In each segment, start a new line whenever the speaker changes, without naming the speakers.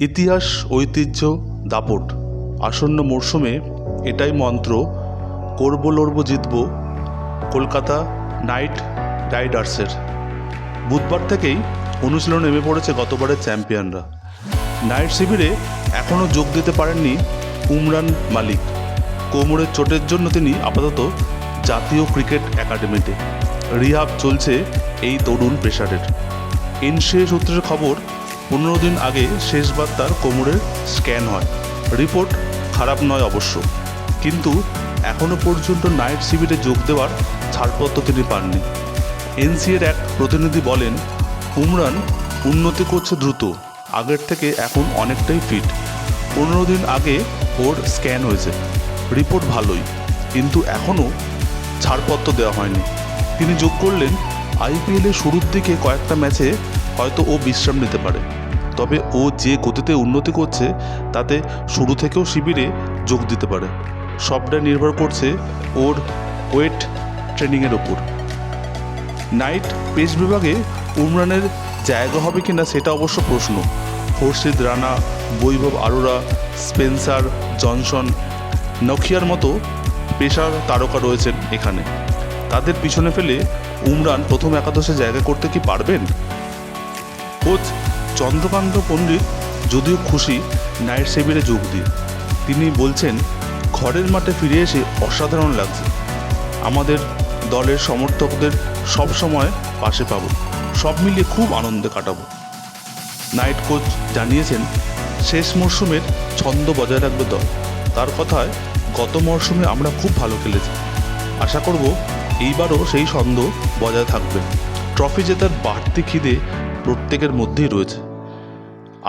ইতিহাস, ঐতিহ্য, দাপট। আসন্ন মরশুমে এটাই মন্ত্র, করব লড়ব জিতব, কলকাতা নাইট রাইডার্সের। বুধবার থেকেই অনুশীলন নেমে পড়েছে গতবারের চ্যাম্পিয়নরা। নাইট শিবিরে এখনও যোগ দিতে পারেননি উমরান মালিক। কোমরের চোটের জন্য তিনি আপাতত জাতীয় ক্রিকেট একাডেমিতে। রিহাব চলছে এই তরুণ পেশারের। এনসিএ সূত্রের খবর পনেরো দিন আগে শেষবার তার কোমরের স্ক্যান হয়। রিপোর্ট খারাপ নয় অবশ্য। কিন্তু এখনও পর্যন্ত নাইট শিবিরে যোগ দেওয়ার ছাড়পত্র তিনি পাননি। এনসিএর এক প্রতিনিধি বলেন, উমরান উন্নতি করছে দ্রুত। আগের থেকে এখন অনেকটাই ফিট। পনেরো দিন আগে ওর স্ক্যান হয়েছে। রিপোর্ট ভালোই, কিন্তু এখনও ছাড়পত্র দেওয়া হয়নি। তিনি যোগ করলেন আইপিএলের শুরুর দিকে কয়েকটা ম্যাচে হয়তো ও বিশ্রাম নিতে পারে। তবে ও যে গতিতে উন্নতি করছে, তাতে শুরু থেকেও শিবিরে যোগ দিতে পারে। সবটাই নির্ভর করছে ওর ওয়েট ট্রেনিংয়ের ওপর। নাইট পেস বিভাগে উমরানের জায়গা হবে কিনা সেটা অবশ্য প্রশ্ন। হর্ষিদ রানা, বৈভব, আরোরা, স্পেন্সার, জনসন, নখিয়ার মতো পেশার তারকা রয়েছেন এখানে। তাদের পিছনে ফেলে উমরান প্রথম একাদশে জায়গা করতে কি পারবেন? কোচ চন্দ্রকান্ত পণ্ডিত যদিও খুশি নাইট শিবিরে যোগ দিয়ে। তিনি বলছেন, ঘরের মাঠে ফিরে এসে অসাধারণ লাগছে। আমাদের দলের সমর্থকদের সব সময় পাশে পাবো। সব মিলিয়ে খুব আনন্দে কাটাবো। নাইট কোচ জানিয়েছেন, শেষ মরশুমের ছন্দ বজায় রাখবে দল। তার কথায়, গত মরশুমে আমরা খুব ভালো খেলেছি। আশা করব, এইবারও সেই ছন্দ বজায় থাকবে। ট্রফি জেতার বাড়তি খিদে প্রত্যেকের মধ্যেই রয়েছে।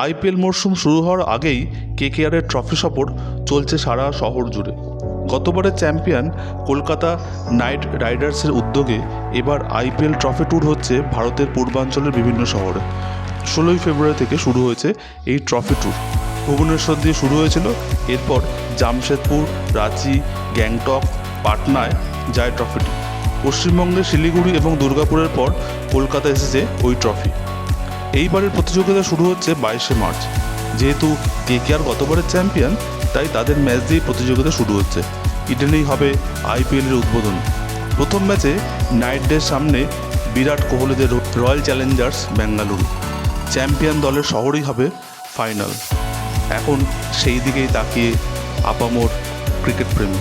আইপিএল মরশুম শুরু হওয়ার আগেই কেকেআরের ট্রফি সফর চলছে সারা শহর জুড়ে। গতবারের চ্যাম্পিয়ন কলকাতা নাইট রাইডার্সের উদ্যোগে এবার আইপিএল ট্রফি ট্যুর হচ্ছে ভারতের পূর্বাঞ্চলের বিভিন্ন শহরে। ষোলোই ফেব্রুয়ারি থেকে শুরু হয়েছে এই ট্রফি ট্যুর। ভুবনেশ্বর দিয়ে শুরু হয়েছিল, এরপর জামশেদপুর, রাঁচি, গ্যাংটক, পাটনায় যায় ট্রফিটি। পশ্চিমবঙ্গের শিলিগুড়ি এবং দুর্গাপুরের পর কলকাতা এসেছে ওই ট্রফি। এইবারের প্রতিযোগিতা শুরু হচ্ছে বাইশে মার্চ। যেহেতু কেকেআর গতবারের চ্যাম্পিয়ন, তাই তাদের ম্যাচ দিয়েই প্রতিযোগিতা শুরু হচ্ছে। ইডেনেই হবে আইপিএলের উদ্বোধন। প্রথম ম্যাচে নাইটদের সামনে বিরাট কোহলিদের রয়্যাল চ্যালেঞ্জার্স বেঙ্গালুরু। চ্যাম্পিয়ন দলের শহরেই হবে ফাইনাল। এখন সেই দিকেই তাকিয়ে আপামোর ক্রিকেট প্রেমী।